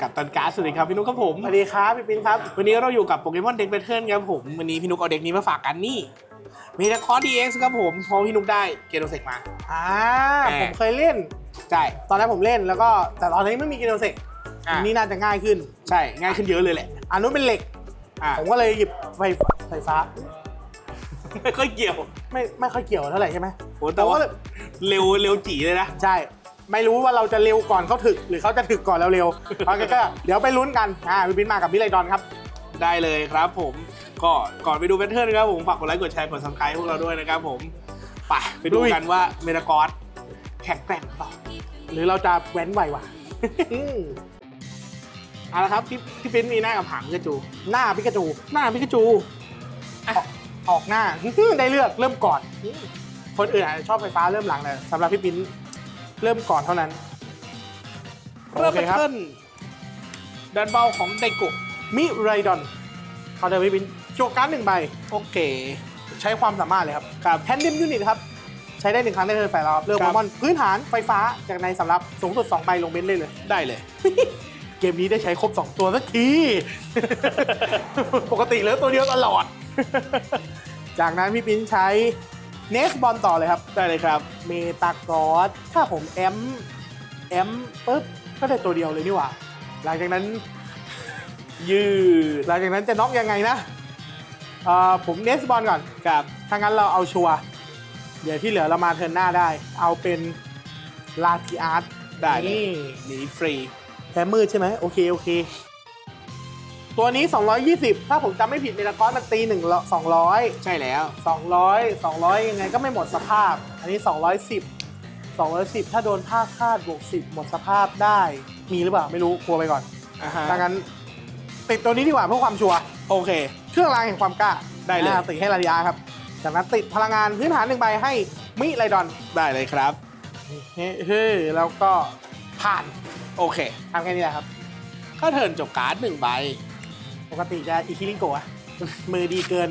กับตันการ์ดสวัสดีครับพี่นุ๊กครับผมสวัสดีครับพี่ปิ๊นครับวันนี้เราอยู่กับโปเกมอนเด็กเบเทิลครับผมวันนี้พี่นุ๊กเอาเด็กนี้มาฝากกันนี่มีแต่คอร์ดีเอ็กซ์ครับผมเพราะพี่นุ๊กได้เกโนเซกมาอ่าแหมผมเคยเล่นใช่ตอนนั้นผมเล่นแล้วก็แต่ตอนนี้ไม่มีกินโนเซกอะอันนี้น่าจะง่ายขึ้นใช่ง่ายขึ้นเยอะเลยแหละอันนู้นเป็นเหล็กอะผมก็เลยหยิบไฟไฟฟ้าไม่ค่อยเกี่ยว ไม่ไม่ค่อยเกี่ยวเท่าไหร่ใช่ไหมโหแต่ว่าผมก็เลยเร็วเร็วจีเลยนะ ใช่ ไม่รู้ว่าเราจะเร็วก่อนเขาถึก หรือเขาจะถึกก่อนเราเร็วเพราะงั้นก็เดี๋ยวไปลุ้นกันอ่าพี่ปิ๊นมากับพี่ไรดอนครับ ได้เลยครับผมก็ก่อนไปดูแพทเทิร์นนะครับผมฝากกดไลค์กดแชร์กดซับสไครต์พวกเราด้วยนะครับผมไปไปดูลุยกันว่าเมตากอสแข็งแกร่งหรือเปล่าหรือเราจะแว้นไหววะอืมเอาละครับพี่พี่ปิ้นมีหน้ากับหางพิกาจู หน้าพิกาจู หน้าพิกาจูออกหน้าได้เลือกเริ่มก่อน คนอื่นอาจจะชอบไฟฟ้าเริ่มหลังแต่สำหรับพี่ปิ๊น เริ่มก่อนเท่านั้น เริ่มโอแพเคทครับ เทิร์นดันเบาของไดโกะมิไรดอนเขาจะพี่ปิ๊นโจวการ์ดหนึ่งใบ โอเค ใช้ความสามารถเลยครับครับ แฮนดิมยูนิตครับ ใช้ได้หนึ่งครั้งได้เลยฝ่ายเราครับเลือกครัโปบเกมอนพื้นฐานไฟฟ้าจากในสำรับสูงสุด2ใบลงเบนเลยเลย ได้เลย เกมนี้ได้ใช้ครบ 2 ตัวสักที ปกติเหลือตัวเดียวตลอด จากนั้นพี่ปิ๊นใช้ เนสบอลต่อเลยครับ ได้เลยครับ เมตากอสถ้าผมแอมแอมปุ๊บก็ได้ตัวเดียวเลยนี่หว่า หลังจากนั้น ยืดหลังจากนั้นจะน็อกยังไงนะเอ่อผมเนสบอลก่อนครับถ้างั้นเราเอาชัวร์เดี๋ยวที่เหลือเรามาเทิร์นหน้าได้ เอาเป็นลาติอาร์ตได้เลยนี่หนีฟรีแคมมืดใช่ไหมโอเค โอเค ตัวนี้ 220 ถ้าผมจำไม่ผิดเมตากอสมันตี1 200ใช่แล้ว200 200ยังไงก็ไม่หมดสภาพ อันนี้ 210 210 ถ้าโดนภาคคาดบวก10 หมดสภาพได้ มีหรือเปล่าไม่รู้กลัวไปก่อนอ่าฮะดังนั้น ติดตัวนี้ดีกว่าเพื่อความชัวร์โอเค เครื่องรางแห่งความกล้าได้เลย อ่าติดให้ลาดิอาครับ จากนั้นติดพลังงานพื้นฐานหนึ่งใบให้มิไรดอนได้เลยครับ เฮ้เฮ้แล้วก็ผ่านโอเค ทำแค่นี้แหละครับเข้าเทิร์นจบการ์ดหนึ่งใบ ปกติจะอีคิริโกะมือดีเกิน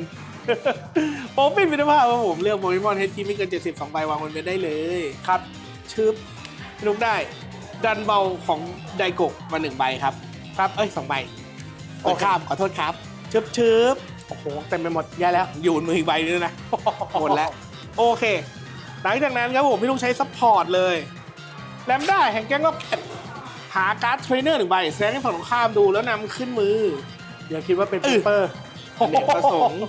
ผมเป็นวิทยาภาพว่าผมเลือกโปเกมอนเฮดที่ไม่เกิน 72ใบวางบนเบนได้เลยครับ ชึบพี่นุกได้ ดันเบาของไดโกะมาหนึ่งใบครับ ครับ เอ้ยสองใบโอ้ข้ามขอโทษครับ ชึบชึบโอ้โหเต็มไปหมดแย่แล้ว อยู่บนมืออีกใบนึงนะหมดแล้ว โอเค หลังจากนั้นครับผมพี่ลุงใช้ซัพพอร์ตเลยแลมด้าแห่งแก๊งล็อกเก็ตหาการ์ดเทรนเนอร์หนึ่งใบแสดงให้ฝั่งตรงข้ามดูแล้วนำขึ้นมือ เดี๋ยวคิดว่าเป็นเอเปอเปอร์อเนกประสงค์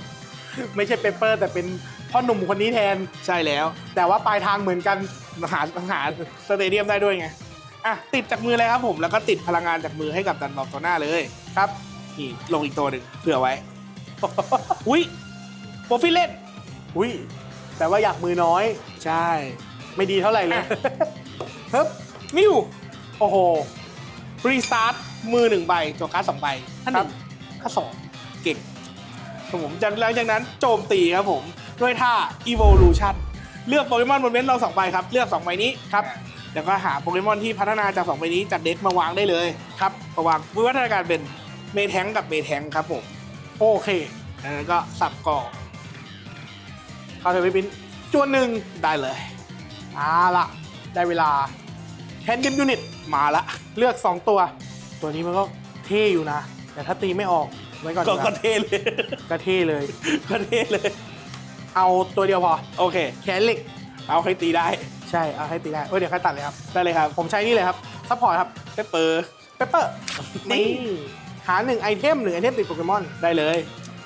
ไม่ใช่เปเปอร์ แต่เป็นพ่อหนุ่มคนนี้แทนใช่แล้ว แต่ว่าปลายทางเหมือนกันหาหาสเตเดียมได้ด้วยไงอะติดจากมือเลยครับผมแล้วก็ติดพลังงานจากมือให้กับดันบอลตัวหน้าเลยครับนี่ลงอีกตัวหนึ่งเผื่อไว้ อุ้ยโปรฟิเล่นอุ้ยแต่ว่าอยากมือน้อย ใช่ ไม่ดีเท่าไหร่เลยอะเฮ้ยมิวโอ้โหรีสตาร์ทมือหนึ่งใบตัวการ์ดสองใบถ้าหนึ่งครับถ้าสองเก่งครับผมจากหลังจากนั้นโจมตีครับผม ด้วยท่า evolution เลือกโปเกมอนบนเว้นเราสองใบครับ เลือกสองใบนี้ครับแล้วก็หาโปเกมอนที่พัฒนาจากสองใบนี้จากเด็กมาวางได้เลยครับมาวางวิวัฒนาการเป็นเมแทงกับเมแทงครับผมโอเคแล้วก็สับก่อเข้าเทอร์วินจวนหนึ่งได้เลยเอาละได้เวลาแทนดิมยูนิตมาละเลือก 2 ตัว ตัวนี้มันก็เท่อยู่นะ แต่ถ้าตีไม่ออกไว้ก่อนก็ดีกก็ว่าเท่เลยก็เท่เลย ก็เท่เลย เอาตัวเดียวพอ โอเค แขนเหล็ก เอาให้ตีได้ ใช่ เอาให้ตีได้เออเดี๋ยวค่อยตัดเลยครับ ได้เลยครับผมใช้นี่เลยครับ ซัพพอร์ตครับ เปเปอร์ เปเปอร์นี่ นี่หาหนึ่งไอเทมหรือไอเทมติดโปเกมอน ได้เลย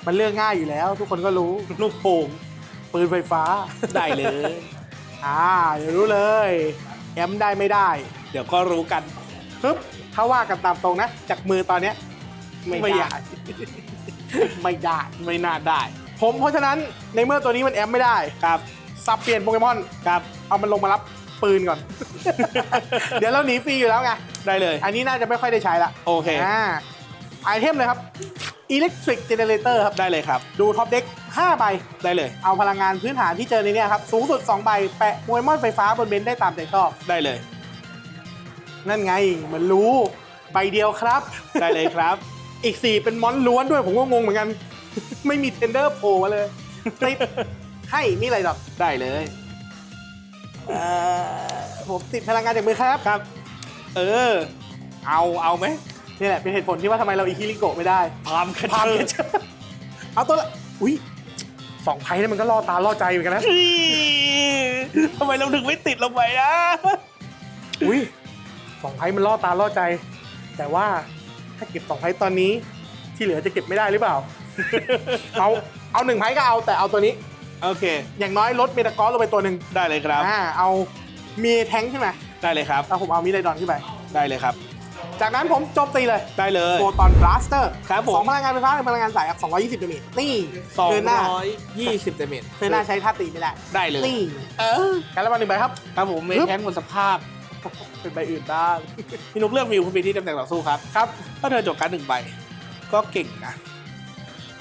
มันเลือกง่ายอยู่แล้ว ทุกคนก็รู้ ลูกโป่งปืนไฟฟ้า ได้เลย อ่าเดี๋ยวรู้เลย แอมได้ไม่ได้เดี๋ยวก็รู้กัน ปึ๊บถ้าว่ากันตามตรงนะ จากมือตอนเนี้ย ไม่ไม่ได้อยากไม่ได้ ไม่น่าได้ ผมเพราะฉะนั้นในเมื่อตัวนี้มันแอมไม่ได้ ครับ สับเปลี่ยนโปเกมอน ครับ เอามันลงมารับปืนก่อน เดี๋ยวเราหนีฟรีอยู่แล้วไง ได้เลย อันนี้น่าจะไม่ค่อยได้ใช้ละโอเค อ่าไอเทมเลยครับ Electric Generator ครับ ได้เลยครับ ดูท็อปเด็ก5ใบ ได้เลย เอาพลังงานพื้นฐานที่เจอในเนี้ยครับ สูงสุด 2 ใบ แปะโปเกมอนไฟฟ้าบนเบนได้ตามใจชอบ ได้เลย นั่นไง เหมือนรู้ ใบเดียวครับ ได้เลยครับ อีก 4 เป็นมอนล้วนด้วยผมก็งงเหมือนกัน ไม่มีเทนเดอร์โผล่มาเลยติดให้มีอะไรดอกได้เลยเอ่อผมติดพลังงานจากมือครับครับ เออ เอาเอาไหมนี่แหละเป็นเหตุผลที่ว่าทำไมเราอีคิริโกะไม่ได้ พามคัพามเชอแคชเชอร์เอาตัวละ อุ้ยสองไพ่นี่มันก็ล่อตาล่อใจเหมือนกันนะ ทำไมเราถึงไม่ติดลงไปนะ อุ้ยสองไพ่มันล่อตาล่อใจ แต่ว่า ถ้าเก็บสองไพ่ตอนนี้ ที่เหลือจะเก็บไม่ได้หรือเปล่า เอาเอาหนึ่งไพ่ก็เอาแต่เอาตัวนี้ โอเค อย่างน้อยลดเมตากอสลงไปตัวหนึ่งได้เลยครับ อ่าเอามีแทงค์ใช่ไหมได้เลยครับแล้วผมเอามิไดดอนขึ้นไป ได้เลยครับ จากนั้นผมโจมตีเลยได้เลย โฟตอนบลัสเตอร์ครับผมสองพลังงานไฟฟ้าหนึ่งพลังงานสายครับ220ดาเมจนี่สองเทิร์นหน้าร้อยยี่สิบเดเมตรเทิร์นหน้าใช้ท่าตีไม่ได้ ได้เลย นี่ เออ การละวันหนึ่งใบครับ ครับผมเมปึ๊บแทนหมดสภาพ เป็นใบอื่นบ้างพี่นุกเลือกมิวคุณไปที่ตำแหน่งต่อสู้ครับครับถ้าเธอจบการดหนึ่งใบก็เก่งนะ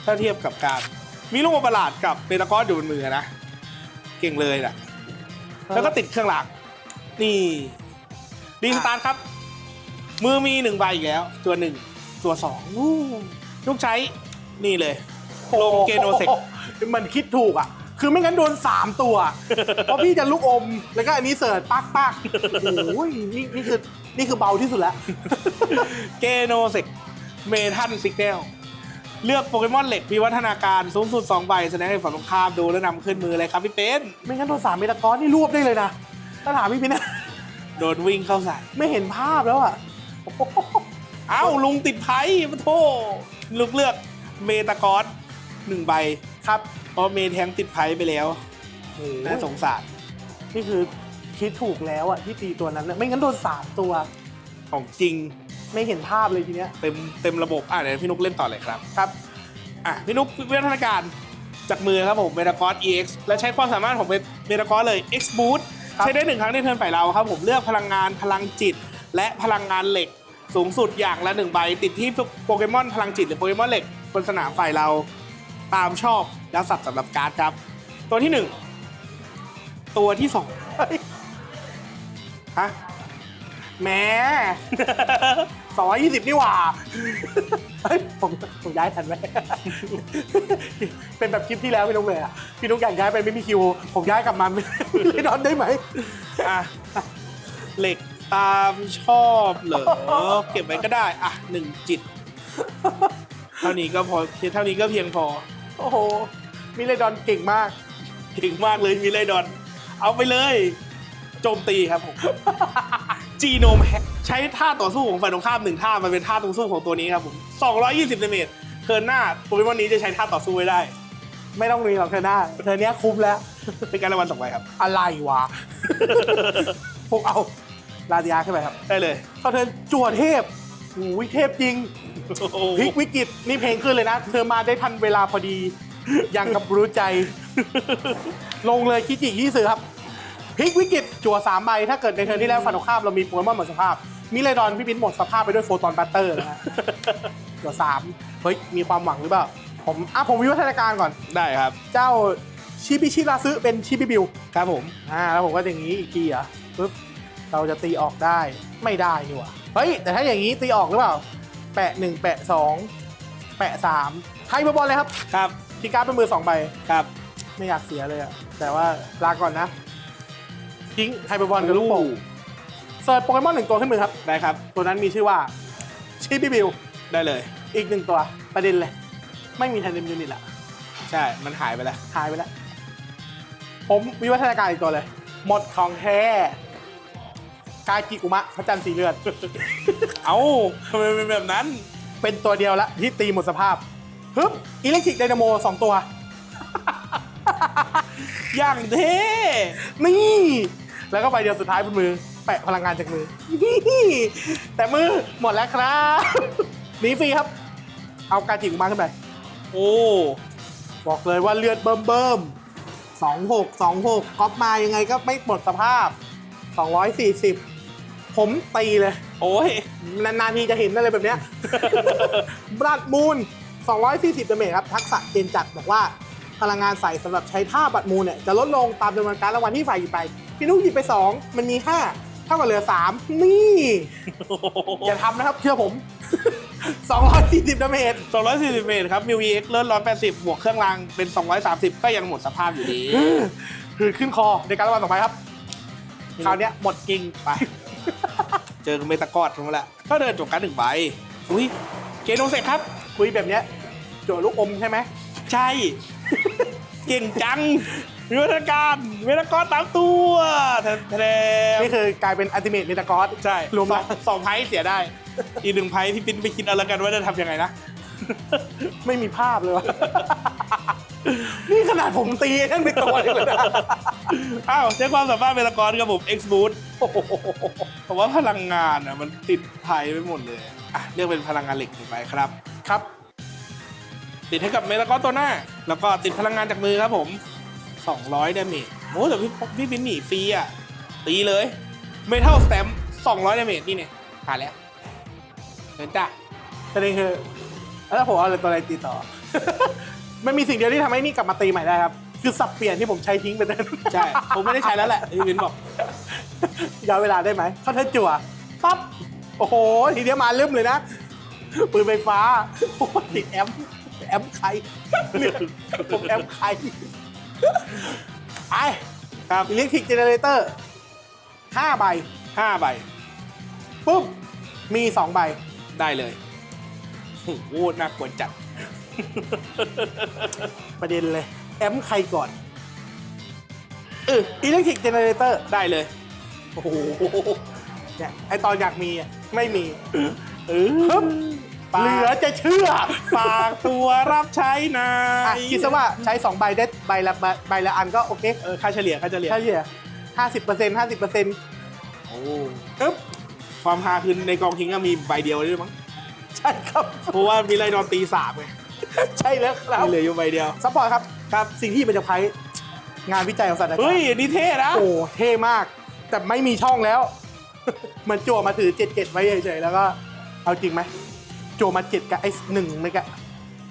ถ้าเทียบกับการมีลูกประหลาดกับเปตากอสอยู่บนมือนะเก่งเลยนะแล้วก็ติดเครื่องรางนี่ดีสตาร์ทครับ มือมีหนึ่งใบอีกแล้ว ตัวหนึ่งตัวสองอู้ลูกใช้นี่เลยลงเกโนเซกมันคิดถูกอะ คือไม่งั้นโดน 3 ตัว เพราะพี่จะลูกอม แล้วก็อันนี้เสิร์ชปักปักโอ้ยนี่นี่คือนี่คือเบาที่สุดแล้ว เกโนเซกเมทันซิกเนลเลือกโปเกมอนเหล็กมีวัฒนาการสูงสุด2ใบแสดงให้ฝั่งตรงข้ามดูแล้วนำขึ้นมือเลยครับพี่เป็นไม่งั้นโดนสามเมตากอสนี่รวบได้เลยนะถ้าถามพี่พี่นะโดนวิ่งเข้าใส่ไม่เห็นภาพแล้วอะเอ้าลุงติดไพ่มาโทลูกเลือกเมตากอสหนึ่งใบครับ เพราะเมแทงติดไพ่ไปแล้วโอ้น่าสงสารนี่คือคิดถูกแล้วอะที่ตีตัวนั้นน่ะไม่งั้นโดนสามตัว ของจริงไม่เห็นภาพเลยทีเนี้ย เต็มเต็มระบบอะเดี๋ยวพี่นุกเล่นต่อเลยครับครับอะพี่นุกวิวัฒนาการจากมือครับผมเมตากอส EX และใช้ความสามารถของเมตากอสเลย X Boost ครับใช้ได้หนึ่งครั้งในเทิร์นฝ่ายเราครับผมเลือกพลังงานพลังจิต และพลังงานเหล็ก สูงสุดอย่างละหนึ่งใบ ติดที่โปเกมอนพลังจิตหรือโปเกมอนเหล็กบนสนามฝ่ายเรา ตามชอบแล้วสับสำหรับการ์ดครับ ตัวที่หนึ่งตัวที่สองฮะแหมสองยยี่สิบนี่หว่าเฮ้ยผมผมย้ายทันไหมเป็นแบบคลิปที่แล้วพี่นุ๊กเลยอะพี่นุ๊กอยากย้ายไปไม่มีคิว ผมย้ายกลับมาไม่นอนได้ไหมอะเหล็กตามชอบเหรอเก็บไว้ก็ได้ อะหนึ่งจิต เท่านี้ก็พอเท่านี้ก็เพียงพอ โอ้โห มิเลดอนเก่งมาก เก่งมากเลยมีไรดอน เอาไปเลย โจมตีครับผม จีโนมแฮกใช้ท่าต่อสู้ของฝ่ายตรงข้ามหนึ่งท่า มันเป็นท่าต่อสู้ของตัวนี้ครับผม220เดเมจเทิร์นหน้าโปเกมอนนี้จะใช้ท่าต่อสู้ไว้ได้ ไม่ต้องมีหรอกเธอหน้าเธอเนี้ยคุ้มแล้ว เป็นการรางวัลสองใบครับ อะไรวะผมเอาลาดิอาขึ้นไปครับ ได้เลยพอเธอจั่วเทพโอ้ยเทพจริงโอ้โหพลิกวิกฤตนี่เพลงขึ้นเลยนะ เธอมาได้ทันเวลาพอดี อย่างกับรู้ใจ ลงเลยคิจิยี่สือครับพลิกวิกฤตจั่วสามใบถ้าเกิดในเทอร์นที่แล้วฝันตรงข้ามเรามีโปเกมอนหมดสภาพ มิเลดอนพี่ปิ้นหมดสภาพไปด้วยโฟตอนบัตเตอร์นะฮะจั่วสามเฮ้ย มีความหวังหรือเปล่า ผมอะผมวิวัฒนาการก่อน ได้ครับ เจ้าชิบิชิราซึเป็นชิบิบิวครับผมอ่าแล้วผมก็อย่างนี้อีกทีอะปึ๊บเราจะตีออกได้ไม่ได้นี่หว่า เฮ้ย แต่ถ้าอย่างนี้ตีออกหรือเปล่า แปะหนึ่งแปะสองแปะสามไทยบอลเลยครับ ครับ ทีการ์ดเป็นมือสองใบ ครับ ไม่อยากเสียเลยอะแต่ว่าลาก่อนนะ ทิ้งไทยบอลกับลูกโป่งเสิร์ชโปเกมอนหนึ่งตัวขึ้นมือครับ ได้ครับ ตัวนั้นมีชื่อว่าชิบิบิวได้เลย อีกหนึ่งตัว ประเด็นเลย ไม่มีทันเดมยูนิตละ ใช่ มันหายไปแล้ว หายไปแล้ว ผมวิวัฒนาการอีกตัวเลย หมดของแท้ กายกิกุมะพระจันทร์สีเลือด เอ้าทำไมเป็นแบบนั้น เป็นตัวเดียวละที่ตีหมดสภาพฮึบอิเล็กทริกไดนาโมสองตัว อย่างเท่นี่ แล้วก็ใบเดียวสุดท้ายบนมือ แปะพลังงานจากมือนี่แต่มือหมดแล้วครับหนีฟรีครับ เอากาจิกุมะขึ้นไป โอ้ บอกเลยว่าเลือดเบิ่มเบิ่มสองหกสองหกก๊อปมายังไงก็ไม่หมดสภาพ 240 ผมตีเลย โอ้ย นานๆทีจะเห็นอะไรแบบเนี้ย บลัดมูน240ดาเมจครับ ทักษะเจนจัดบอกว่า พลังงานใส่สำหรับใช้ท่าบัตรมูลเนี่ย จะลดลงตามจำนวนการดรางวัลที่ฝ่ายหยิบไป พี่นุ๊กหยิบไป 2 มันมี5เท่ากับเหลือ 3 นี่ อย่าทำนะครับ เชื่อผม 240ดาเมจ240เมตรครับมิว EX เลื่อน180 บวกเครื่องรางเป็น 230 ก็ยังหมดสภาพอยู่ดี คือขึ้นคอในการรางวัลต่อไปครับ คราวเนี้ยหมดจริงไป เจอเมตากอดทั้งหมดแล้วก็เดินจบการหนึ่งใบอุ้ยเกโนเซกครับ คุยแบบเนี้ยโจลูกอมใช่ไหมใช่ เก่งจังมีวัฒการเวลากรตามตัวแทนแทนนี่คือกลายเป็นอัลติเมทเมตากอสใช่รวมสแล้องสองไพ่เสียได้ อีกหนึ่งไพ่พี่ปิ้นไปคิดเอาละกันว่าจะทำยังไงนะ ไม่มีภาพเลยวะ นี่ขนาดผมตีนั่นเป็นตัวเลยนะอ้าวใช้ความสามารถเวลากรครับผม X Boost โอ้โหผมว่าพลังงานอะมันติดไพ่ไปหมดเลยอะเลือกเป็นพลังงานเหล็กไปครับครับ ติดให้กับเมลากอนตัวหน้า แล้วก็ติดพลังงานจากมือครับผม 200ดาเมจโอ้แต่พี่พี่บินหนีฟรีอะ ตีเลยเมทัลสแตม200ดาเมจนี่เนี่ยผ่านแล้วเดินจ้ะประเด็นคือแล้วผมเอาอะไรตัวอะไรตีต่อ มันมีสิ่งเดียวที่ทำให้นี่กลับมาตีใหม่ได้ครับ คือสับเปลี่ยนที่ผมใช้ทิ้งไปนั้นใช่ ผมไม่ได้ใช้แล้วแหละพี่บินบอกย้อนเวลาได้ไหมเขาเทิร์นจั่วปั๊บโอ้โห ทีเดียวมาลืมเลยนะ ปืนไฟฟ้าโอ้โหติดแอมป์แอมป์ใครผมแอมป์ใครไอครับอิเล็กทริกเจเนเรเตอร์ห้าใบ5ใบปุ๊บมีสองใบได้เลยโอ้โหน่ากลัวจัด ประเด็นเลย แอมป์ใครก่อนเอออิเล็กทริกเจเนเรเตอร์ได้เลย โอ้โหเนี่ยไอตอนอยากมีอะไม่มีเออปึ๊บเหลือจะเชื่อฝากตัวรับใช้นาอะยคิดซะว่าใช้2ใบได้ใบละใบใบละอันก็โอเคเออค่าเฉลี่ยค่าเฉลี่ยใช่เฉลี่ยห้าสิบเปอร์เซ็นต์ห้าสิบเปอร์เซ็นต์โอ้ปึ๊บความฮาคือในกองทิ้งก็มีใบเดียวด้วยมั้งใช่ครับเพราะว่ามีไรดอนตีสามไง ใช่แล้วครับเหลืออยู่ใบเดียวซัพพอร์ตครับครับ สิ่งที่มันจะไพรส์งานวิจัยของศาสตราจารเฮ้ยย์อันนี่เท่นะ โอ้เท่มาก แต่ไม่มีช่องแล้ว มันจั่วมาถือเจ็ดเจ็ดไว้เฉยๆแล้วก็เอาจริงไหมจั่วมาเจ็ดกับไอ้หนึ่งไม่กะ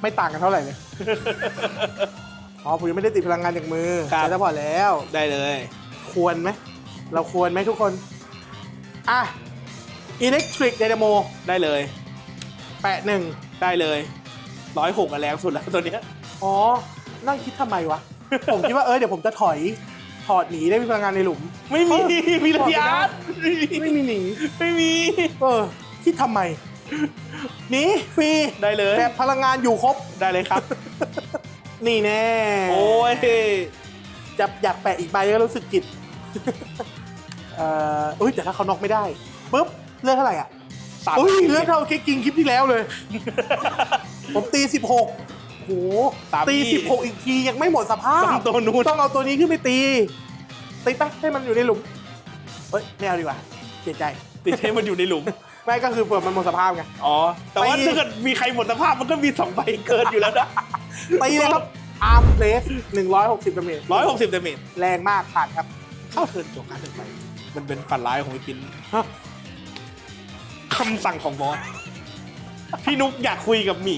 ไม่ต่างกันเท่าไหร่เลย อ๋อผมยังไม่ได้ติดพลังงานจากมือครับใช้ซัพพอร์ตแล้ว ได้เลย ควรไหม เราควรไหมทุกคน อะ Electric Dynamo ได้เลย แปะหนึ่งได้เลย ร้อยหกแรงสุดแล้วตัวเนี้ยอ๋อ นั่งคิดทำไมวะ ผมคิดว่าเออเดี๋ยวผมจะถอย ถอดหนีได้มีพลังงานในหลุม ไม่มีมีระยะไม่มีหนี ไม่มี เออ คิดทำไม หนีฟรี ได้เลยแต่พลังงานอยู่ครบ ได้เลยครับ นี่แน่ โอ้ย จะอยากแปะอีกใบก็รู้สึกกิดเอ่อเอ้ยแต่ถ้าเขาน็อกไม่ได้ปุ๊บเลือดเท่าไหร่อะ สามอุ้ยเลือดเท่าเก๊กกิงคลิปที่แล้วเลย ผมตี 16โหสามตี ที่ 16 อีกทียังไม่หมดสภาพต้องตัวนู้น ต้องเอาตัวนี้ขึ้นไปตี ตีไปให้มันอยู่ในหลุมเฮ้ยไม่เอาดีกว่าเสียใจติดให้มันอยู่ในหลุม ไม่ก็คือเผื่อมันหมดสภาพไง อ๋อ แต่ว่าไป ถ้าเกิดมีใครหมดสภาพมันก็มีสองใบเกินอยู่แล้วนะตีเลยครับอาร์มเพลส160ดาเมจร้อยหกสิบเดเมจแรงมากผ่านครับ เข้าเทิร์นจบการหนึ่งใบมันเป็นฝันร้ายของไอ้ปินฮะ คำสั่งของบอสพี่นุกอยากคุยกับหมี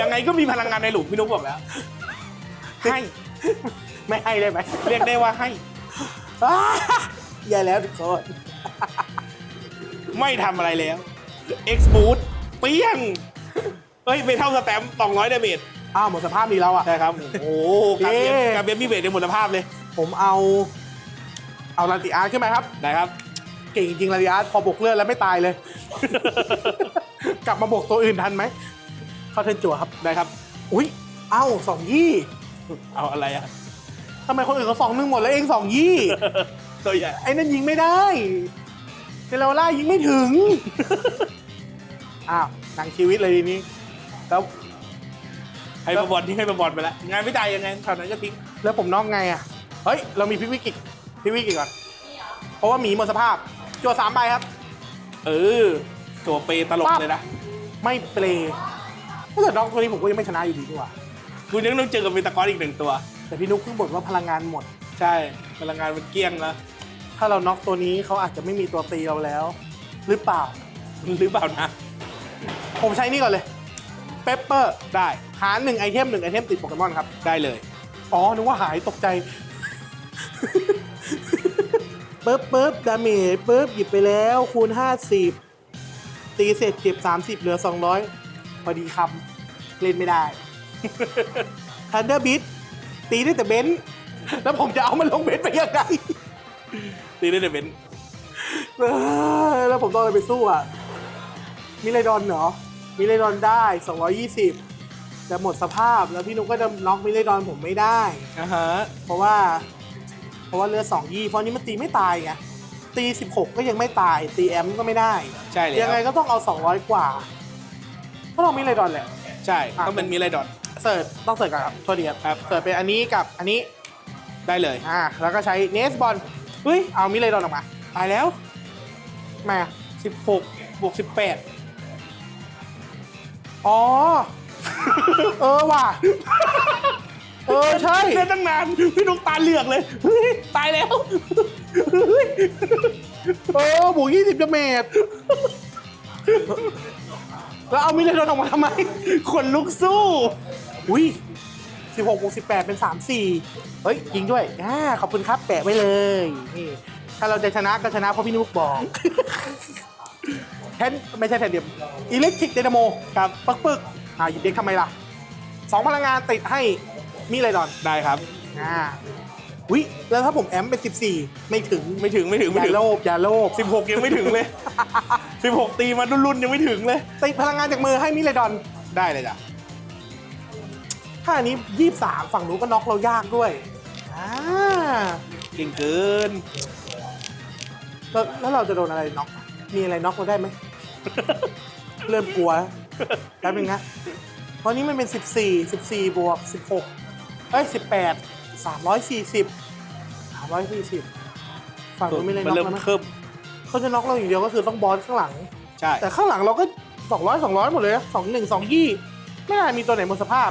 ยังไงก็มีพลังงานในหลุมพี่นุกบอกแล้ว ให้ ไม่ให้ได้ไหมเรียกได้ว่าให้อ้าแย่แล้วทุกคนไม่ทำอะไรแล้ว X Boot เปี้ยง เฮ้ยไม่เท่าสแตมป์200ดาเมจอ้าวหมดสภาพนี้แล้วอะ ใช่ครับ โอ้โหการเบียนเย้การเบียนพี่เบสในหมดสภาพเลย ผมเอา เอาลาติอาร์ขึ้นมาครับ ได้ครับ เก่งจริงๆลาติอาร์พอบกเลือดแล้วไม่ตายเลย กลับมาบกตัวอื่นทันไหม เข้าเทิร์นจั่วครับ ได้ครับ อุ้ย เอ้าสองยี่ เอาอะไรอะทำไมคนอื่นเขาสองหนึ่งหมดแล้วเองสองยี่ ตัวใหญ่ไอ้นั่นยิงไม่ได้เซเลวล่ายิงไม่ถึง อ้าวหนังชีวิตเลยทีนี้ แล้ว ให้มาบอลที่ให้มาบอลไปแล้วงานวิจัยยังไงแถวนั้นก็ทิ้ง แล้วผมนอกไงอะ เฮ้ย เรามีพิวิกิจพิวิกิจก่อน เพราะว่าหมีหมดสภาพ จั่วสามใบครับ เออตัวเปตลกเลยนะ ไม่เปลย์ถ้าเกิดน้องตัวนี้ผมก็ยังไม่ชนะอยู่ดีดีกว่าคุณยังต้องเจอกับเมตากอนอีกหนึ่งตัว แต่พี่นุ๊กเพิ่งบ่นว่าพลังงานหมด ใช่ พลังงานมันเกลี้ยงแล้ว ถ้าเราน็อกตัวนี้เขาอาจจะไม่มีตัวตีเราแล้ว หรือเปล่า หรือเปล่านะ ผมใช้นี่ก่อนเลยเปปเปอร์ได้ หาหนึ่งไอเทมหนึ่งไอเทมติดโปเกมอนครับ ได้เลย อ๋อ นึกว่าหายตกใจ ปึ๊บปึ๊บดาเมจปึ๊บหยิบไปแล้วคูณ 50 ตีเสร็จเก็บ 30 เหลือ 200 พอดีคำเล่นไม่ได้ทันเดอร์บิทตีได้แต่เบนซ์แล้วผมจะเอามันลงเบนซ์ไปยังไง ตีได้แต่เป็นเออแล้วผมต้องอะไรไปสู้อะ มิเลดอนเหรอ มิเลดอนได้ 220 แต่หมดสภาพแล้วพี่นุกก็จะน็อกมิเลดอนผมไม่ได้อ่าฮะเพราะว่าเพ ราะว่าเลือด2ยี่เพราะนี้มันตีไม่ตายไงตี 16 ก็ยังไม่ตาย ตีแอมก็ไม่ได้ ใช่เลยยังไงก็ต้องเอา 200 กว่าก็ลองมิเลดอนแหละ ใช่ต้องเป็นมิไรดอนเสิร์ชต้องเสิร์ชก่อนครับโทษดีครับครับเสิร์ชเป็นอันนี้กับอันนี้ได้เลยอ่าแล้วก็ใช้เนสบอลเฮ้ยเอามิเลดอนออกมา ตายแล้วแม่16บวก18 อ๋อ เออว่ะ เออใช่ เล่นตั้งนานพี่นุกตาเหลือกเลยเฮ้ยตายแล้วเออบวกยี่สิบดาเมจแล้วเอามิเลดอนออกมาทำไมคนลุกสู้ อุ้ยสิบหกบวกสิบแปดเป็นสามสี่เฮ้ยจริงด้วยอ่าขอบคุณครับแปะไว้เลยนี่ถ้าเราจะชนะก็ชนะเพราะพี่นุกบอกแทนไม่ใช่แทนเดียมอิเล็กทริกเดนโมครับปึกปึกอ่าหยิบเด็กทำไมล่ะสองพลังงานติดให้ มิเลดอนได้ครับอ่าวิแล้วถ้าผมแอมเป็นสิบสี่ไม่ถึงไม่ถึงไม่ถึงอไม่ย่าถึงโลภอย่าโลภ16 ยังไม่ถึงเลย 16 ตีมารุ่นๆยังไม่ถึงเลยติดพลังงานจากมือให้มิเลดอนได้เลยจ้ะถ้าอันนี้ยี่สามฝั่งนู้นก็น็อกเรายากด้วยอ่าเก่งเกิน แล้วแล้วเราจะโดนอะไรน็อกมีอะไรน็อกเราได้ไหม เริ่มกลัวแป๊บนึงนะเพราะนี้มันเป็น 14 14 บวก 16 เอ้ย18 340 340ฝั่งนู้นไม่เลยมันน็อกเริ่มแล้วนะเคิมเขาจะน็อกเราอย่างเดียวก็คือต้องบอสข้างหลัง ใช่ แต่ข้างหลังเราก็200 200หมดเลยนะ2 1 2ยี่ไม่น่ามีตัวไหนหมดสภาพ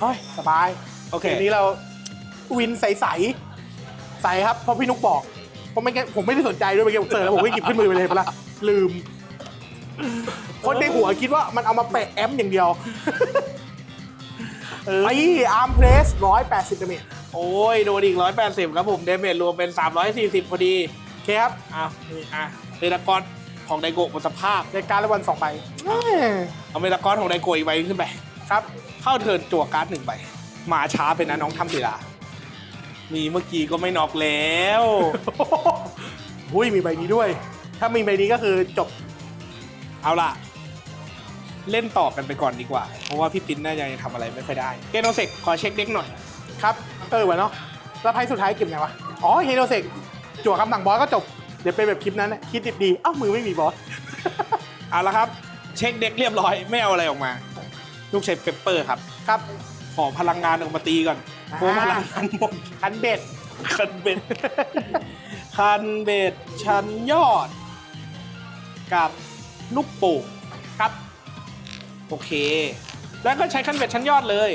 เฮ้ยสบายโอเคเกมนี้เราวินใสๆใสครับเพราะพี่นุกบอกเพราะไม่งั้นผมไม่ได้สนใจด้วยเมื่อกี้ผมเจอแล้วผมไม่หยิบขึ้นมือไปเลยปะละลืม คนในหัวคิดว่ามันเอามาแปะแอมอย่างเดียว ไปอาร์มเพรสร้อยแปดสิบเมตรโอ้ย โดนอีก180ครับผมเดเมจรวมเป็น340พอดีโอเคครับอะนี่อะเมตากอนของไดโกะหมดสภาพ ในการละวันสองใบเอ้ยเอาเมตากอนของไดโกะอีกใบขึ้นไปครับ เข้าเทิร์นจั่วการ์ดหนึ่งใบมาช้าเป็นนะน้องทำศิลามีเมื่อกี้ก็ไม่น็อกแล้วหุ้ยมีใบนี้ด้วย ถ้ามีใบนี้ก็คือจบ เอาล่ะ เล่นต่อกันไปก่อนดีกว่า เพราะว่าพี่ปิ๊นน่าจะยังทำอะไรไม่ค่อยได้เกโนเซกขอเช็คเด็กหน่อย ครับ เออวะเนาะแล้วไพ่สุดท้ายเก็บไงวะ อ๋อเฮโรเซกจั่วคำสั่งบอสก็จบ เดี๋ยวเป็นแบบคลิปนั้นนะคิดดีๆเอ้ามือไม่มีบอส เอาละครับ เช็คเด็กเรียบร้อยไม่เอาอะไรออกมา ลูกใช้เปปเปอร์ครับ ครับ ขอพลังงานออกมาตีก่อนอ่าเพราะพลังงานหมดคันเบ็ด คันเบ็ด คันเบ็ดชั้นยอด กับลูกโป่งครับ โอเค แล้วก็ใช้คันเบ็ดชั้นยอดเลย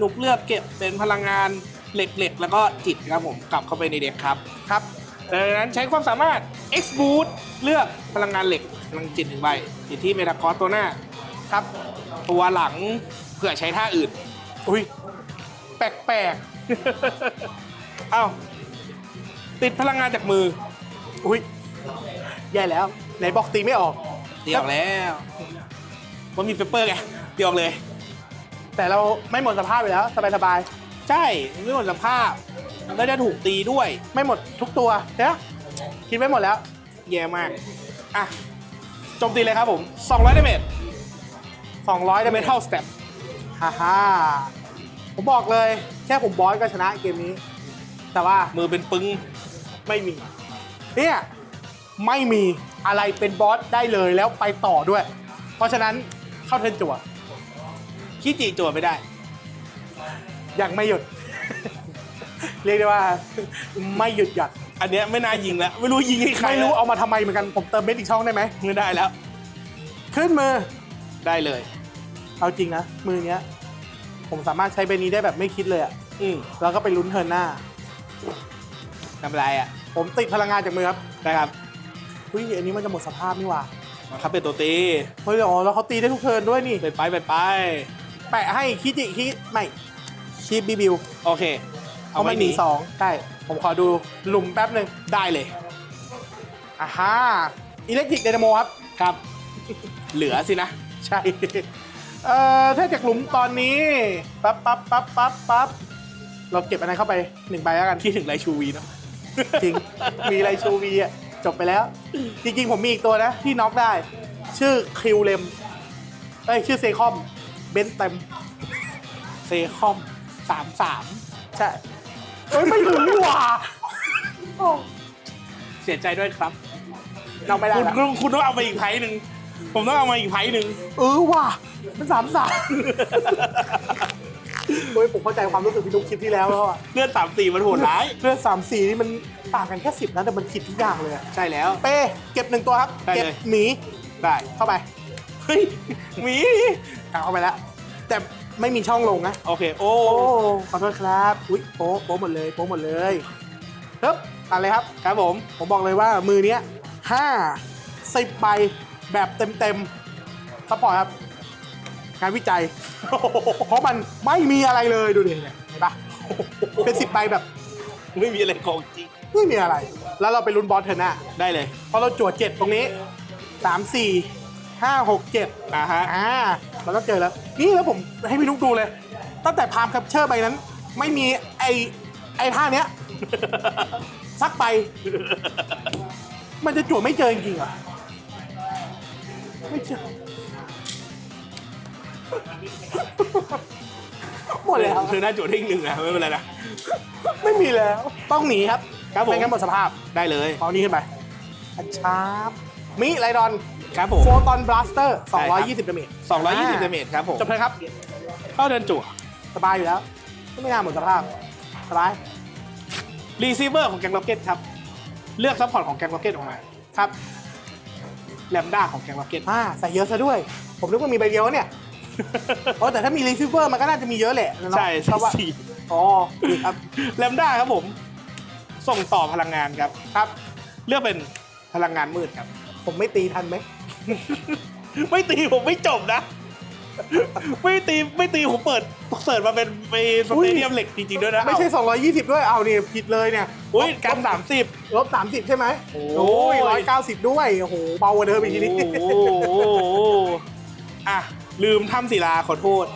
นุกเลือกเก็บเป็นพลังงานเหล็กๆ แล้วก็จิตครับผมกลับเข้าไปในเด็กครับครับดังนั้นใช้ความสามารถ X Boot เลือกพลังงานเหล็กพลังจิตหนึ่งใบติดที่เมตาคอสตัวหน้า ครับ ตัวหลังเผื่อใช้ท่าอื่น อุ้ยแปลกเอ้าติดพลังงานจากมือๆอุ้ยแย่แล้ว ไหนบอกตีไม่ออกเดียวแล้ว ว่ามีเปปเปอร์ไงเดียวเลย แต่เราไม่หมดสภาพไปแล้ว สบายใช่ไม่หมดสภาพมันก็จะถูกตีด้วยๆไม่หมดทุกตัวเดี๋ยวคิดไว้หมดแล้ว แย่มาก อะโจมตีเลยครับผม 200ดาเมจ200ได้ดาไหเมมจเท่าสเต็ปฮ่าฮ่าผมบอกเลย แค่ผมบอสก็ชนะเกมนี้ แต่ว่ามือเป็นปึ้งไม่มี เนี่ยไม่มีอะไรเป็นบอสได้เลยแล้วไปต่อด้วย เพราะฉะนั้น เข้าเทิร์นจั่วขี้จีจั่วไม่ได้ ยังไม่หยุด เรียกได้ว่า ไม่หยุดหยัดอันเนี้ยไม่น่ายิงแล้ว ไม่รู้ยิงให้ใครไม่รู้แล้วเอามาทำไมเหมือนกันผมเติมเม็ดอีกช่องได้ไหมไม่ได้แล้ว ขึ้นมือได้เลย เอาจริงนะ มือเนี้ย ผมสามารถใช้ใบนี้ได้แบบไม่คิดเลยอะอืมแล้วก็ไปลุ้นเทิร์นหน้า ทำอะไรอะ ผมติดพลังงานจากมือครับ ได้ครับอุ้ยอันนี้มันจะหมดสภาพนี่หว่ามา ครับเป็นตัวตีเฮ้ยอ๋อแล้วเขาตีได้ทุกเทิร์นด้วยนี่ ไปไปไปไปแปะให้คิจิคิไม่คีบีบิวโอเค เอาไม่หนีสองใช่ผมขอดูหลุมแป๊บหนึ่งได้เลยอ่าฮะอิเล็กทริกเดนโมครับ ครับ เหลือสินะ ใช่ เอ่อถ้าจากหลุมตอนนี้ปั๊บปั๊บปั๊บปั๊บปั๊บเราเก็บอะไรเข้าไปหนึ่งใบแล้วกันคิดถึงไรชูวีเนาะจริง มีไรชูวีอะ จบไปแล้ว จริงๆ ผมมีอีกตัวนะ ที่น็อกได้ ชื่อคิวเลมเอ้ย ชื่อเซคอม เบนเต็ม เซคอมสามสามใช่เอ้ย ไม่ถึงนี่หว่าโอ้เสียใจด้วยครับ เราไม่ได้คุณละคุณคุณต้องเอามาอีกไพ่หนึ่งผมต้องเอามาอีกไพ่หนึ่ง เออว่ะมันสามสาม เฮ้ยผมเข้าใจความรู้สึกพี่ทุกคลิปที่แล้วแล้วอะเลือดสามสี่มันโหดร้าย เลือดสามสี่นี่มันต่างกันแค่สิบนะแต่มันผิดทุกอย่างเลยอะใช่แล้ว เป้เก็บหนึ่งตัวครับ ได้เลย เก็บหมีได้เข้าไปเฮ้ยหมีเอาเข้าไปแล้ว แต่ไม่มีช่องลงนะ โอเค โอ้โอ้ขอโทษครับอุ้ยโป๊ะโป๊ะหมดเลยโป๊ะหมดเลยเฮ้ยตัดเลยครับ ครับผมผมบอกเลยว่ามือเนี้ยห้าสิบใบแบบเต็มเต็มๆซัพพอร์ตครับ งานวิจัย เพราะมันไม่มีอะไรเลยดูดิเนี่ยเห็นปะเป็นสิบใบแบบไม่มีอะไรของจริง ไม่มีอะไร แล้วเราไปลุ้นบอลเถอะหน้าได้เลย เพราะเราจวดเจ็ดตรงนี้สามสี่ห้าหกเจ็ดอ่าฮะ อ่าเราต้องเจอแล้ว นี่แล้วผมให้พี่นุ๊กดูเลย ตั้งแต่พามแคปเชอร์ใบนั้น ไม่มีไอไอท่าเนี้ยสักใบมันจะจวดไม่เจอจริงๆเหรอไม่เจอ หมดแล้ว คือหน้าโจทย์ที่หนึ่งนะไม่เป็นไรนะ ไม่มีแล้ว ต้องหนีครับครับผม ไม่งั้นหมดสภาพได้เลยเอานี้ขึ้นไปอันชาร์ปมิไรดอนครับผม โฟตอนบลัสเตอร์ได้ครับ 220ดาเมจ220ดาเมจครับผมจบเลยครับ เข้าเดินจั่วสบายอยู่แล้ว ไม่น่าหมดสภาพ สบาย รีเซิเวอร์ของแกงล็อกเก็ตครับ เลือกซัพพอร์ตของแกงล็อกเก็ตออกมาครับแลมด้าของแกงล็อกเก็ต อ่า ใส่เยอะซะด้วย ผมนึกว่ามีใบเดียวเนี่ย โอ้แต่ถ้ามีรีซิเวอร์มันก็น่าจะมีเยอะแหละเนอะใช่เพใช่ราะว่าสี่อ๋อดีครับแลมด้าครับผม ส่งต่อพลังงานครับครับ เลือกเป็นพลังงานมืดครับ ผมไม่ตีทันไหม ไม่ตีผมไม่จบนะ ไม่ตีไม่ตีผมเปิดเสิร์ตมาเป็นไปสเตเดียมเหล็กจริงๆด้วยนะไม่ใช่ 220 ด้วยเอานี่ผิดเลยเนี่ยอุ้ยการสามสิบลบ30 ใช่ไหมโอ้โอ้ยย190 ด้วย โอ้โหเบากว่าเดิมอีกทีนี้โอ้โหอะ ลืมถ้ำศิลาขอโทษ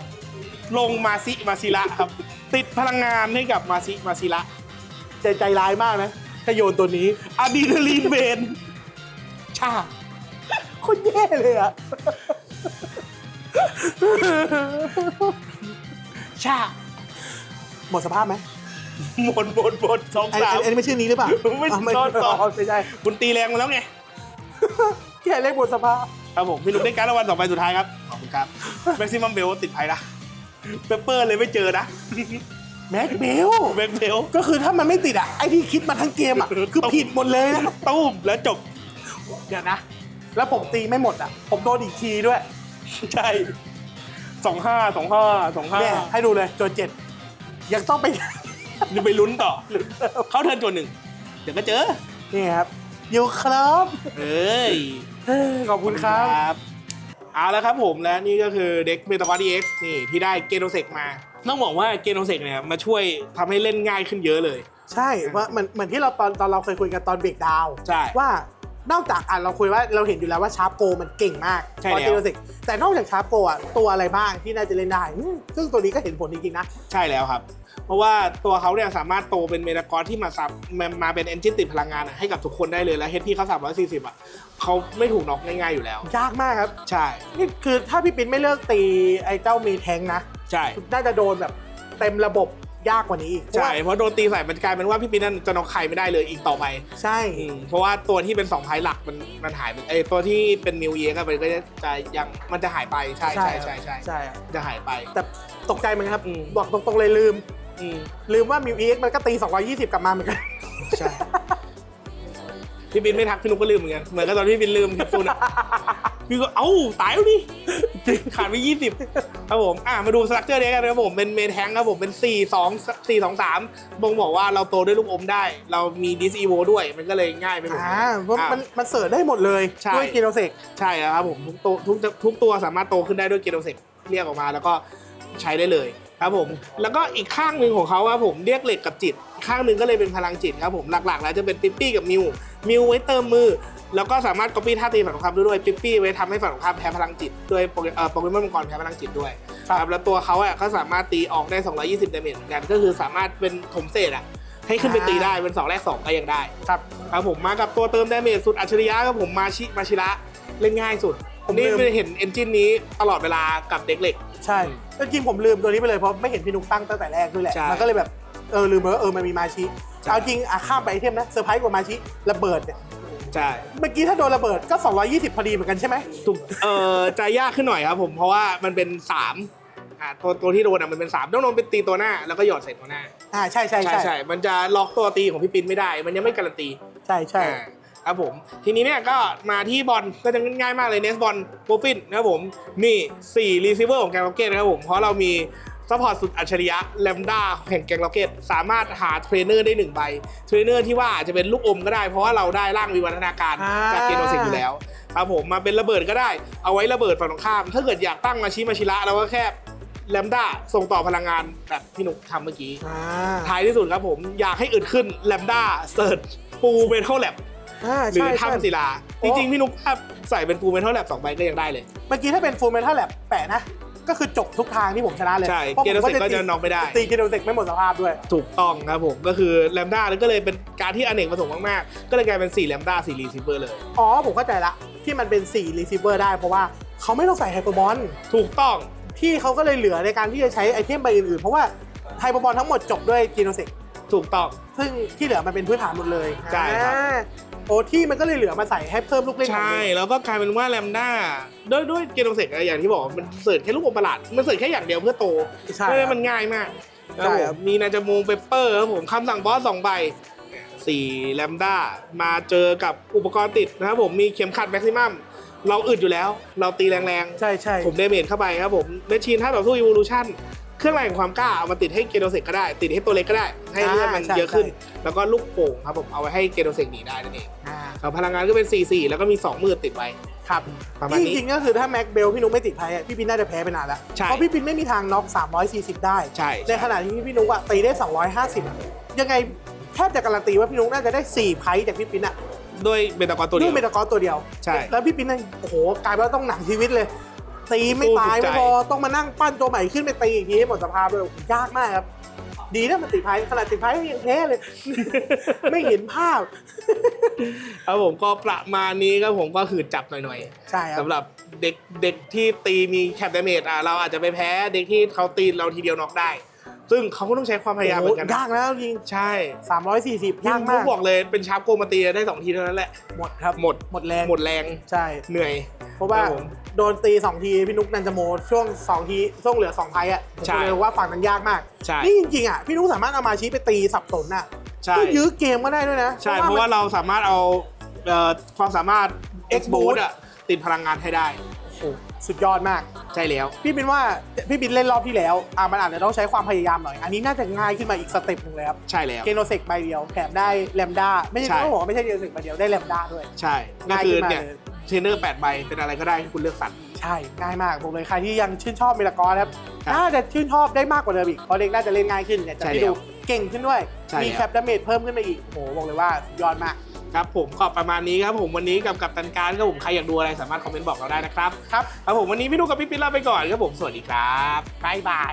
ลงมาซิมาซิละครับ ติดพลังงานให้กับมาซิมาซิละใจใจร้ายมากนะถ้าโยนตัวนี้อะดรีนาลีนเบนชาโคนแย่เลยอะชาหมดสภาพไหมหมดหมดหมดสองไอ้สาม ไอ้ไอ้นี่ไม่ชื่อนี้หรือเปล่าไม่อะไม่โทษต่อไม่ใช่คุณตีแรงมาแล้วไง แค่เลขหมดสภาพ ครับผมพี่นุ๊กได้การดรางวัลสองใบสุดท้ายครับขอบคุณครับแม็กซิมัมเบลติดไพ่นะเปเปอร์เลยไม่เจอนะแม็กเบลแม็กเบลก็คือถ้ามันไม่ติดอะไอ้ที่คิดมาทั้งเกมอะคือผิดหมดเลยนะตุ้มแล้วจบเดี๋ยวนะ แล้วผมตีไม่หมดอะ ผมโดนอีกทีด้วย ใช่สองห้าสองห้าสองห้าเนี่ยให้ดูเลยโจนเจ็ดยังต้องไปนี่ไปลุ้นต่อ เข้าเทิร์นจนหนึ่งเดี๋ยวก็เจอนี่ครับ อยู่ครับเอ้ยเอ้ยขอบคุณครับบเอาแล้วครับผมและนี่ก็คือเด็กเมตาบอดีเอ็กซ์นี่ที่ได้เกโนเซกมา ต้องบอกว่าเกโนเซกเนี่ยมาช่วยทำให้เล่นง่ายขึ้นเยอะเลย ใช่ว่าเหมือนเหมือนที่เราตอนตอนเราเคยคุยกันตอนเบรกดาวน์ใช่ ว่า นอกจากอะเราคุยว่าเราเห็นอยู่แล้วว่าชาร์ปโกมันเก่งมากใช่ตอนแล้วเจโรสิกแต่นอกจากชาร์ปโกอะตัวอะไรบ้างที่น่าจะเล่นได้อืมซึ่งตัวนี้ก็เห็นผลจริงๆนะ ใช่แล้วครับ เพราะว่าตัวเขาเนี่ยสามารถโตเป็นเมตากรที่มาซับมามาเป็นเอนจินติดพลังงานอะให้กับทุกคนได้เลยและเฮดที่เขา340อะเขาไม่ถูกน็อกง่ายๆอยู่แล้ว ยากมากครับ ใช่นี่คือถ้าพี่ปิ๊นไม่เลิกตีไอ้เจ้ามีแทงค์นะ ใช่ น่าจะโดนแบบเต็มระบบ ยากกว่านี้อีกใช่เพราะโดนตีใส่มันกลายเป็นว่าพี่ปีนั่นจะน็อกใครไม่ได้เลยอีกต่อไปใช่อืมเพราะว่าตัวที่เป็นสองพายหลักมันมันหายไปไอยตัวที่เป็นนิวเยก็มันก็จะยังมันจะหายไปใช่ใช่ใช่ใช่ใช่จะหายไป แต่ตกใจเหมือนกันครับ อืม บอกตรงๆเลยลืม อืม ลืมว่ามิวเอ็กมันก็ตี 220 กลับมาเหมือนกัน ใช่ พี่บินไม่ทักพี่นุ๊กก็ลืมเหมือนกัน เหมือนกับตอนที่พี่บินลืมแคปซูลอะพี่ก็เอ้าตายแล้วนี่ ขาดไปยี่สิบครับผมอะมาดูสตรัคเจอร์เด็กกันนะครับผมเป็นเมนแทงครับผมเป็น 4 2 4 2 3บ่งบอกว่าเราโตด้วยลูกอมได้ เรามีดิสอีโวด้วยมันก็เลยง่ายไปหมดอ่าเพราะอะมันมันเสิร์ฟได้หมดเลยใช่ด้วยกิโนเซกใช่แล้วครับผมทุกตัวทุกทุกตัวสามารถโตขึ้นได้ด้วยเกโนเซกเรียกออกมาแล้วก็ใช้ได้เลยครับผม แล้วก็อีกข้างหนึ่งของเขาครับผมเรียกเหล็กกับจิตอีกข้างหนึ่งก็เลยเป็นพลังจิตครับผมหลักๆ แล้วจะเป็นปิ๊ปปี้กับมิว มิวไว้เติมมือ แล้วก็สามารถก๊อปปี้ท่าตีฝั่งตรงข้ามได้ด้วยปิ๊ปปี้ไว้ทำให้ฝั่งตรงข้ามแพ้พลังจิตด้วยโปเกเอ่อโปเกมอนมังกรแพ้พลังจิตด้วยครับแล้วตัวเขาอะก็สามารถตีออกได้ 220 ดาเมจเหมือนกัน ก็คือสามารถเป็นถมเศษอะให้ขึ้นไปตีได้เป็นสองแรกสองก็ยังได้ ครับครับผมมากับตัวเติมดาเมจสุดอัจฉริยะครับผมมาชิมาชิระเล่นง่ายสุด ผมนี่ลืม ไม่ได้เห็นเอนจินนี้ตลอดเวลากับเด็กเหล็ก ใช่แต่จริงผมลืมตัวนี้ไปเลยเพราะไม่เห็นพี่นุกตั้งตั้งแต่แรกด้วยแหละ ใช่มันก็เลยแบบเออลืมไปว่าเออมันมีมาชิใช่ เอาจริงอะข้ามไปไอเทมนะเซอร์ไพรส์กว่ามาชิระเบิดเนี่ยใช่เมื่อกี้ถ้าโดนระเบิดก็ 220 พอดีเหมือนกันใช่ไหมถูกเอ่อจะยากขึ้นหน่อยครับผมเพราะว่ามันเป็นสามอ่าตัวตัวที่โดนอะมันเป็นสามต้องโดนเป็นตีตัวหน้าแล้วก็หยอดใส่ตัวหน้าอ่าใช่ใช่ใช่ใช่ใช่มันจะล็อกตัวตีของพี่ปินไม่ได้ มันยังไม่การันตี ใช่ใช่อ่า ครับผม ทีนี้เนี่ยก็มาที่บอลก็จะง่ายมากเลยเนสบอลโบฟินนะครับผมนี่4รีเซิเวอร์ของแกงล็อกเก็ตนะครับผม เพราะเรามีซัพพอร์ตสุดอัจฉริยะแลมด้าแห่งแกงล็อกเก็ตสามารถหาเทรนเนอร์ได้หนึ่งใบ เทรนเนอร์ที่ว่าอาจจะเป็นลูกอมก็ได้ เพราะว่าเราได้ร่างวิวัฒนาการจากเกโนเซกอยู่แล้วครับผมมาเป็นระเบิดก็ได้เอาไว้ระเบิดฝั่งตรงข้าม ถ้าเกิดอยากตั้งมาชิมาชิระเราก็แค่แลมด้าส่งต่อพลังงานแบบที่นุกทำเมื่อกี้อ่าท้ายที่สุดครับผมอยากให้อึดขึ้นแลมด้าเซิร์ชปูเมทัลแลบ อ่าหรือใช่ใช่ ถ้ำศิลาโอ้จริงๆ พี่นุกถ้าใส่เป็นปูเมทัลแลบสองใบก็ยังได้เลย เมื่อกี้ถ้าเป็นฟูลเมทัลแลบแปะนะ ก็คือจบทุกทางที่ผมชนะเลยใช่พราะเกผมโนเซกก็ตีจะน็อกไม่ได้ ตีเกโนเซกไม่หมดสภาพด้วย ถูกต้องครับผมก็คือแลมด้าก็เลยเป็นการที่อเนกประสงค์มากๆ ก็เลยกลายเป็น4แลมด้า4รีซิเวอร์เลย อ๋อ ผมเข้าใจละ ที่มันเป็น4 receiver ได้เพราะว่าเขาไม่ต้องใส่ไฮเปอร์บอลถูกต้องที่เขาก็เลยเหลือในการที่จะใช้ไอเทมใบอื่นๆ เพราะว่าไฮเปอร์บอลทั้งหมดจบด้วยกีโนเซกถูกต้อง ซึ่งที่เหลือมันเป็นพื้นฐานหมดเลยใช่ครับ อ่า โอ้ที่มันก็เลยเหลือมาใส่ให้เพิ่มลูกเล่นของใช่เด็กแล้วก็กลายเป็นว่าแลมด้าด้วยด้วยเกโนเซกอย่างที่บอกมันเสิร์ชแค่ลูกอมประหลาดมันเสิร์ชแค่อย่างเดียวเพื่อโตใช่เพราะฉะคนั้รับนมันง่ายมากใช่คครัรับบผมมีนาจามูเปเปอร์ครับผมคำสั่งบอสสองใบสี่แลมด้ามาเจอกับอุปกรณ์ติดนะครับผมมีเข็มขัดแม็กซิมัมเราอึดอยู่แล้ว เราตีแรงใช่ใช่ๆผมเดเมจเข้าไปครับผมเมชชีนถ้าต่อสู้อี o ลูชัน เครื่องรางแห่งความกล้าเอามาติดให้เกโนเซกก็ได้ ติดให้ตัวเล็กก็ได้ ให้เลือดมันเยอะขึ้น แล้วก็ลูกโป่งครับผมเอาไว้ให้เกโนเซกหนีได้นั่นเองอ่าแล้วพลังงานก็เป็น 4-4 แล้วก็มี 2 มือติดไว้ครับประมาณนี้จริงๆก็คือถ้าแม็กเบลพี่นุ๊กไม่ติดไพ่อะพี่ปินน่าจะแพ้ไปนานแล้วใช่เพราะพี่ปินไม่มีทางน็อก 340 ได้ใช่ในขณะที่พี่นุ๊กอะตีได้ 250 ยังไงแทบจะการันตีว่าพี่นุ๊กน่าจะได้4ไพ่จากพี่ปินอะด้วยเบตากรตัวเดีด้ยววยเมตากอสตัวเดียวใช่แล้วพี่ปินนั่นโอ้โหกลายเป็นว่าต้องหนักชีวิตเลย ตีไม่สู้ตายสุดใจไม่พอต้องมานั่งปั้นตัวใหม่ขึ้นไปตีอีกทีให้หมดสภาพเลยโอ้โหยากมากครับ ดีนะมันติดไพ่ขนาดติดไพ่ยังแพ้เลย ไม่เห็นภาพครับผมก็ประมาณนี้ครับผมก็คือจับหน่อยใช่คๆรับสำหรับเด็กเด็กที่ตีมีแคปเดเมจอะเราอาจจะไปแพ้เด็กที่เขาตีเราทีเดียวน็อกได้ ซึ่งเขาก็ต้องใช้ความพยายามเหมือนกันโโยากแล้วจริงใช่340ยากผมากบอกเลยเป็นชาร์ปโกมาตีได้สองทีเท่านั้นแหละหมดครับหมดหมดแรงหมดแรงใช่เหนื่อย เพราะว่าครับผมโดนตีสองทีพี่นุกนันจโมช่วงสองทีช่วงเหลือสองไพ่อะผมใช่เลยว่าฝั่งนั้นยากมากใช่นี่จริงๆอะพี่นุกสามารถเอามาชี้ไปตีสับสนอะใช่ก็ยื้อเกมก็ได้ด้วยนะใช่เพราะว่าเราสามารถเอาเอ่อความสามารถ X X Boost Boost อะติดพลังงานให้ได้โอ้โหสุดยอดมากใช่แล้ว พี่บินว่าพี่บินเล่นรอบที่แล้วอะมันอาจจะต้องใช้ความพยายามหน่อย อันนี้น่าจะง่ายขึ้นมาอีกสเต็ปหนึ่งเลยครับใช่แล้วเกโนเซกใบเดียวแถมได้แลมด้าไม่ใช่ใช่ต้องบอกว่าไม่ใช่เกโนเซกใบเดียวได้แลมด้าด้วย ใช่ก็ง่ายคืขึ้อนมาเนี่ยเลยเทรนเนอร์8ใบเป็นอะไรก็ได้ที่คุณเลือกสรรใช่ง่ายมากบอกเลยใครที่ยังชื่นชอบเมลากอนะครับครับน่าจะชื่นชอบได้มากกว่าเดิมอีกเพราะเด็กน่าจะเล่นง่ายขึ้นเนี่ยจะใช่ที่แล้ดูวเก่งขึ้นด้วยใช่มีแล้วแคปดาเมจเพิ่มขึ้นมาอีกโอ้โหบอกเลยว่าสุดยอดมาก ครับผมก็ประมาณนี้ครับผมวันนี้กับกับตันการครับผมใครอยากดูอะไรสามารถคอมเมนต์บอกเราได้นะครับ ครับ ครับผมวันนี้พี่ดูกับพี่ปิ๊นลาไปก่อนครับผมสวัสดีครับบายบาย